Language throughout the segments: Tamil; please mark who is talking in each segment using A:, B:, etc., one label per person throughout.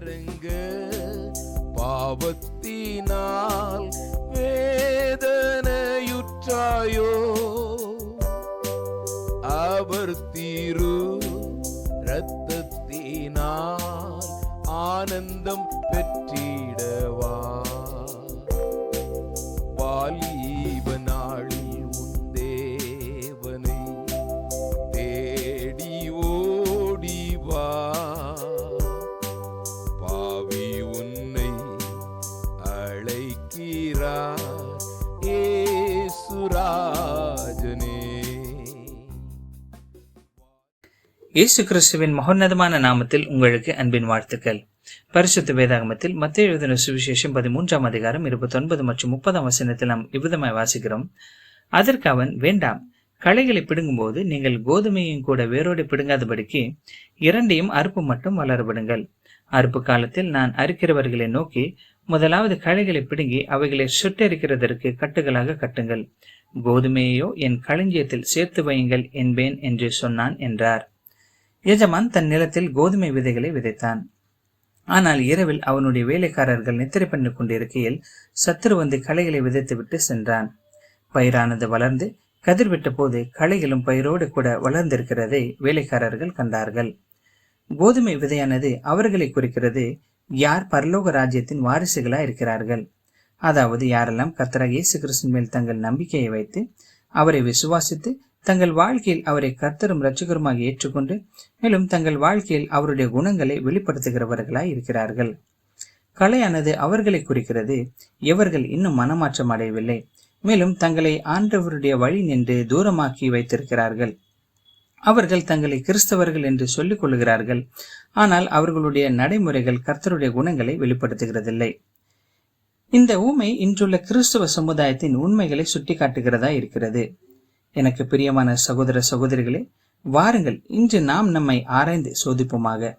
A: கலங்க பாவத்தினால் வேதனையுற்றாயோ? அவர் தீரு ரத்தத்தினால் ஆனந்தம் பெற்றீர். அழைக்கிறார் ஏசுராஜனே
B: இயேசு கிறிஸ்துவின் மகோன்னதமான நாமத்தில் உங்களுக்கு அன்பின் வாழ்த்துக்கள். பரிசுத்த வேதாகமத்தில் மத்திய எழுதின சுவிசேஷம் பதிமூன்றாம் அதிகாரம் இருபத்தொன்பது மற்றும் முப்பதாம் வசனத்தில் நாம் இவ்விதமாய் வாசிக்கிறோம். அதற்கு அவன் வேண்டாம் களைகளை பிடுங்கும்போது நீங்கள் கோதுமையும் கூட வேரோடு பிடுங்காதபடிக்கு இரண்டையும் அறுப்பு மட்டும் வளரவிடுங்கள். அறுப்பு காலத்தில் நான் அறுக்கிறவர்களை நோக்கி முதலாவது களைகளை பிடுங்கி அவைகளை சுட்டரிக்கிறதற்கு கட்டுகளாக கட்டுங்கள். கோதுமையையோ என் களஞ்சியத்தில் சேர்த்து வையுங்கள் என்பேன் என்று சொன்னான் என்றார். எஜமான் தன் நிலத்தில் கோதுமை விதைகளை விதைத்தான். ஆனால் இரவில் அவனுடைய வேலைக்காரர்கள் நித்திரை பண்ணி கொண்டிருக்கையில் சத்துரு வந்து களைகளை விதைத்துவிட்டு சென்றான். பயிரானது வளர்ந்து கதிர்விட்ட போது களைகளும் பயிரோடு கூட வளர்ந்திருக்கிறதை வேலைக்காரர்கள் கண்டார்கள். கோதுமை விதையானது அவர்களை குறிக்கிறது. யார் பரலோக ராஜ்யத்தின் வாரிசுகளாக இருக்கிறார்கள்? அதாவது யாரெல்லாம் கர்த்தராக இயேசு கிறிஸ்துவின் மேல் தங்கள் நம்பிக்கையை வைத்து அவரை விசுவாசித்து தங்கள் வாழ்க்கையில் அவரை கர்த்தரும் இரட்சகருமாக ஏற்றுக்கொண்டு மேலும் தங்கள் வாழ்க்கையில் அவருடைய குணங்களை வெளிப்படுத்துகிறவர்களாய் இருக்கிறார்கள். கலையானது அவர்களை குறிக்கிறது. எவர்கள் இன்னும் மனமாற்றம் அடையவில்லை. மேலும் தங்களை ஆண்டவருடைய வழி நின்று தூரமாக்கி வைத்திருக்கிறார்கள். அவர்கள் தங்களை கிறிஸ்தவர்கள் என்று சொல்லிக் கொள்கிறார்கள் ஆனால் அவர்களுடைய நடைமுறைகள் கர்த்தருடைய குணங்களை வெளிப்படுத்துகிறதில்லை. இந்த ஊமை இன்றுள்ள கிறிஸ்தவ சமுதாயத்தின் உண்மைகளை சுட்டிக்காட்டுகிறதா இருக்கிறது. எனக்கு பிரியமான சகோதர சகோதரிகளே வாருங்கள் இன்று நாம் நம்மை ஆராய்ந்து சோதிப்போமாக.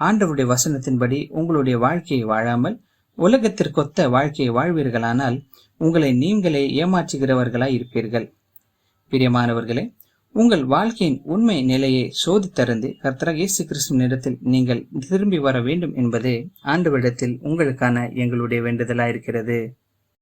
B: ஆண்டவருடைய வசனத்தின்படி உங்களுடைய வாழ்க்கையை வாழாமல் உலகத்திற்கொத்த வாழ்க்கையை வாழ்வீர்களானால் உங்களை நீங்களே ஏமாற்றுகிறவர்களாய் இருப்பீர்கள் பிரியமானவர்களே உங்கள் வாழ்க்கையின் உண்மை நிலையை சோதித்தறிந்து கர்த்தராக இயேசு கிறிஸ்துவின் இடத்தில் நீங்கள் திரும்பி வர வேண்டும் என்பதே ஆண்டவரிடத்தில் உங்களுக்கான எங்களுடைய வேண்டுதலாயிருக்கிறது.